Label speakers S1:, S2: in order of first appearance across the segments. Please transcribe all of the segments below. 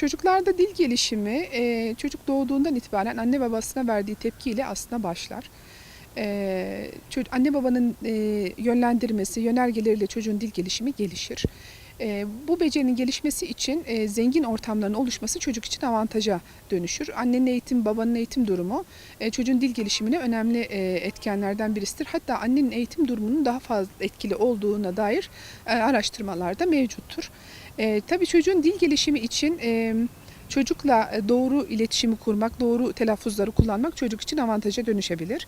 S1: Çocuklarda dil gelişimi e, çocuk doğduğundan itibaren anne babasına verdiği tepkiyle aslında başlar. E, çocuk, anne babanın e, yönlendirmesi, yönergeleriyle çocuğun dil gelişimi gelişir. E, bu becerinin gelişmesi için e, zengin ortamların oluşması çocuk için avantaja dönüşür. Annenin eğitim, babanın eğitim durumu e, çocuğun dil gelişimine önemli e, etkenlerden birisidir. Hatta annenin eğitim durumunun daha fazla etkili olduğuna dair e, araştırmalar da mevcuttur. E, tabii çocuğun dil gelişimi için e, çocukla e, doğru iletişimi kurmak, doğru telaffuzları kullanmak çocuk için avantaja dönüşebilir.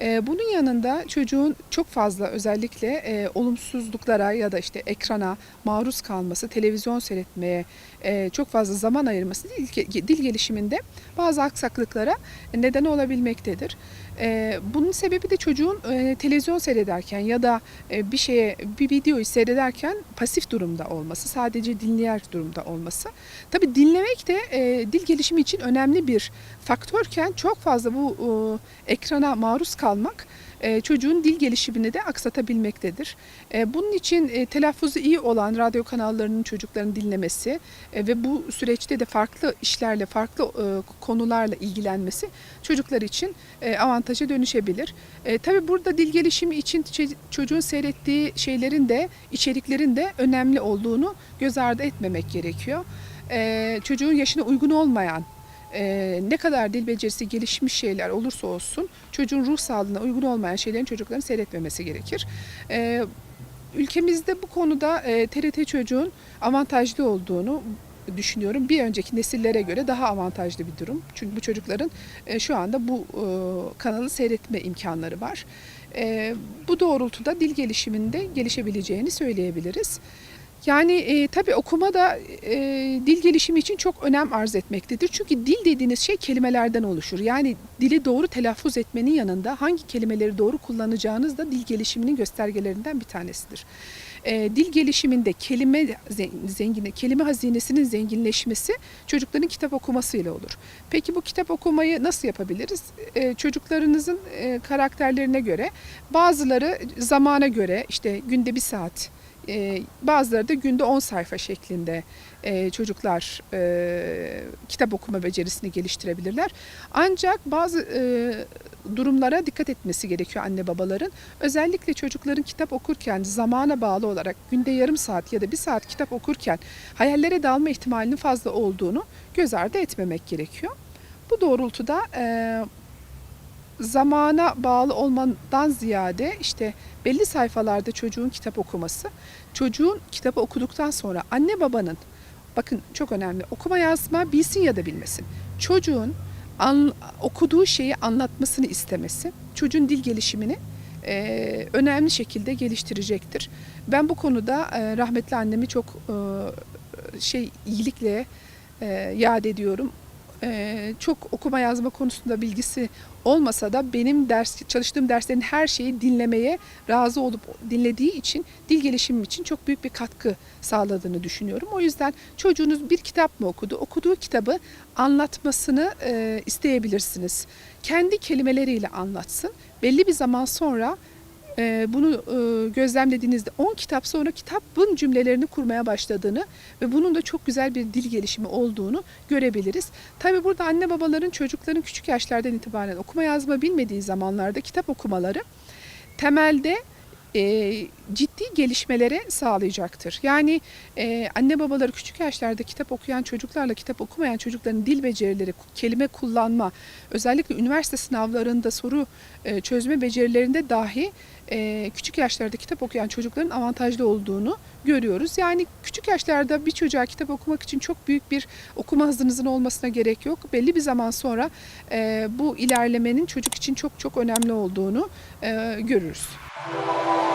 S1: E, bunun yanında çocuğun çok fazla özellikle e, olumsuzluklara ya da işte ekrana maruz kalması, televizyon seyretmeye çok fazla zaman ayırması dil, gelişiminde bazı aksaklıklara neden olabilmektedir. Bunun sebebi de çocuğun televizyon seyrederken ya da bir şeye bir videoyu seyrederken pasif durumda olması, sadece dinleyen durumda olması. Tabii dinlemek de e, dil gelişimi için önemli bir faktörken çok fazla bu e, ekrana maruz kalmak e, çocuğun dil gelişimini de aksatabilmektedir. E, bunun için e, telaffuzu iyi olan radyo kanallarının çocukların dinlemesi e, ve bu süreçte de farklı işlerle, farklı e, konularla ilgilenmesi çocuklar için e, avantaja dönüşebilir. E, tabii burada dil gelişimi için çocuğun seyrettiği şeylerin de, içeriklerin de önemli olduğunu göz ardı etmemek gerekiyor. E, çocuğun yaşına uygun olmayan e, ne kadar dil becerisi gelişmiş şeyler olursa olsun çocuğun ruh sağlığına uygun olmayan şeylerin çocukların seyretmemesi gerekir. E, ülkemizde bu konuda e, TRT çocuğun avantajlı olduğunu düşünüyorum. Bir önceki nesillere göre daha avantajlı bir durum. Çünkü bu çocukların e, şu anda bu e, kanalı seyretme imkanları var. E, bu doğrultuda dil gelişiminde gelişebileceğini söyleyebiliriz. Yani e, tabii okuma da e, dil gelişimi için çok önem arz etmektedir. Çünkü dil dediğiniz şey kelimelerden oluşur. Yani dili doğru telaffuz etmenin yanında hangi kelimeleri doğru kullanacağınız da dil gelişiminin göstergelerinden bir tanesidir. E, dil gelişiminde kelime zengini, kelime hazinesinin zenginleşmesi çocukların kitap okumasıyla olur. Peki bu kitap okumayı nasıl yapabiliriz? E, çocuklarınızın e, karakterlerine göre, bazıları zamana göre işte günde bir saat e, bazıları da günde 10 sayfa şeklinde e, çocuklar e, kitap okuma becerisini geliştirebilirler. Ancak bazı e, durumlara dikkat etmesi gerekiyor anne babaların. Özellikle çocukların kitap okurken zamana bağlı olarak günde yarım saat ya da bir saat kitap okurken hayallere dalma ihtimalinin fazla olduğunu göz ardı etmemek gerekiyor. Bu doğrultuda zamana bağlı olmadan ziyade işte belli sayfalarda çocuğun kitap okuması, çocuğun kitabı okuduktan sonra anne babanın bakın çok önemli okuma yazma bilsin ya da bilmesin. Çocuğun an, okuduğu şeyi anlatmasını istemesi, çocuğun dil gelişimini e, önemli şekilde geliştirecektir. Ben bu konuda e, rahmetli annemi çok e, şey iyilikle e, yad ediyorum e, çok okuma yazma konusunda bilgisi olmasa da benim ders çalıştığım derslerin her şeyi dinlemeye razı olup dinlediği için dil gelişimim için çok büyük bir katkı sağladığını düşünüyorum. O yüzden çocuğunuz bir kitap mı okudu? Okuduğu kitabı anlatmasını e, isteyebilirsiniz. Kendi kelimeleriyle anlatsın. Belli bir zaman sonra bunu e, gözlemlediğinizde 10 kitap sonra kitabın cümlelerini kurmaya başladığını ve bunun da çok güzel bir dil gelişimi olduğunu görebiliriz. Tabi burada anne babaların çocukların küçük yaşlardan itibaren okuma yazma bilmediği zamanlarda kitap okumaları temelde e, ciddi gelişmelere sağlayacaktır. Yani e, anne babaları küçük yaşlarda kitap okuyan çocuklarla kitap okumayan çocukların dil becerileri, kelime kullanma, özellikle üniversite sınavlarında soru e, çözme becerilerinde dahi e, küçük yaşlarda kitap okuyan çocukların avantajlı olduğunu görüyoruz. Yani küçük yaşlarda bir çocuğa kitap okumak için çok büyük bir okuma hızınızın olmasına gerek yok. Belli bir zaman sonra e, bu ilerlemenin çocuk için çok çok önemli olduğunu e, görürüz. Bye.